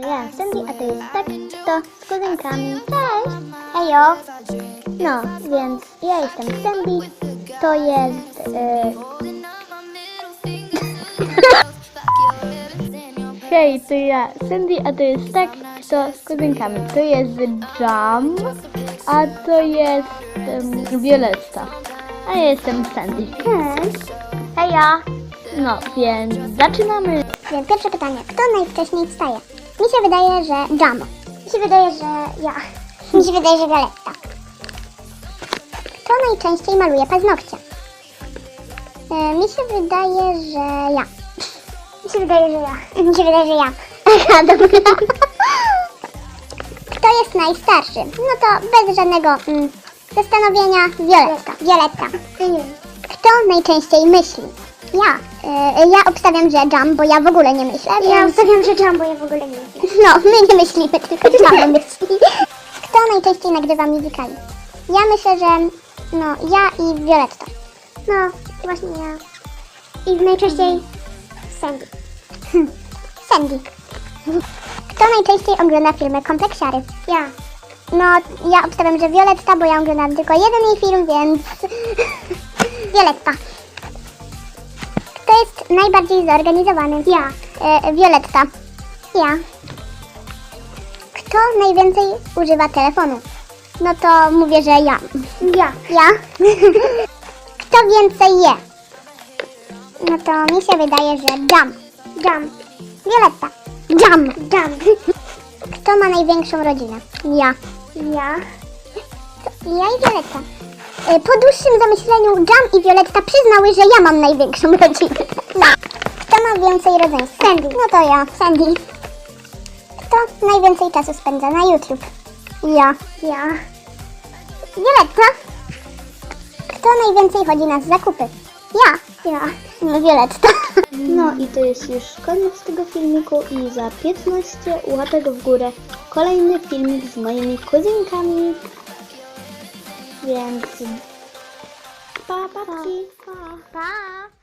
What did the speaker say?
To ja, Sandy, a to jest tak, to z kuzynkami. Cześć! Hejo! No, więc ja jestem Sandy, to jest... y, Hej, to ja, Sandy, a to jest tak, to z kuzynkami. To jest Jam, a to jest um, Violetta. A ja jestem Sandy. Cześć. Heja. No, więc zaczynamy. Więc pierwsze pytanie. Kto najwcześniej wstaje? Mi się wydaje, że Jam. Mi się wydaje, że ja. Mi się wydaje, że Violetta. Kto najczęściej maluje paznokcie? E, mi się wydaje, że ja. Mi się wydaje, że ja. Mi się wydaje, że ja. Aha, dobra. Kto jest najstarszy? No to bez żadnego mm, zastanowienia Violetta. Violetta. Kto najczęściej myśli? Ja. E, ja obstawiam, że Jam, bo ja w ogóle nie myślę. Ja obstawiam, że Jam, bo ja w ogóle nie myślę. No, my nie myślimy, tylko Jam myśli. Kto najczęściej nagrywa musicali? Ja myślę, że no, ja i Violetta. No, właśnie ja. I najczęściej Sandy. Sandy. Kto najczęściej ogląda filmy kompleksiary? Ja. No, ja obstawiam, że Violetta, bo ja oglądam tylko jeden jej film, więc... Violetta. Kto jest najbardziej zorganizowany? Ja. E, Violetta. Ja. Kto najwięcej używa telefonu? No to mówię, że ja. Ja. Ja. Kto więcej je? No to mi się wydaje, że Jam. Jam. Violetta. Jam. Jam. Kto ma największą rodzinę? Ja. Ja. Ja i Violetta. E, Po dłuższym zamyśleniu Jam i Violetta przyznały, że ja mam największą rodzinę. No. Kto ma więcej rodzeństw? Sandy. No to ja, Sandy. Kto najwięcej czasu spędza na YouTube? Ja. Ja. Violetta. Kto najwięcej chodzi na zakupy? Ja. Ja. No, Violetta. No i to jest już koniec tego filmiku i za 15 łapek w górę kolejny filmik z moimi kuzynkami. Więc pa, pa, pa. Pa.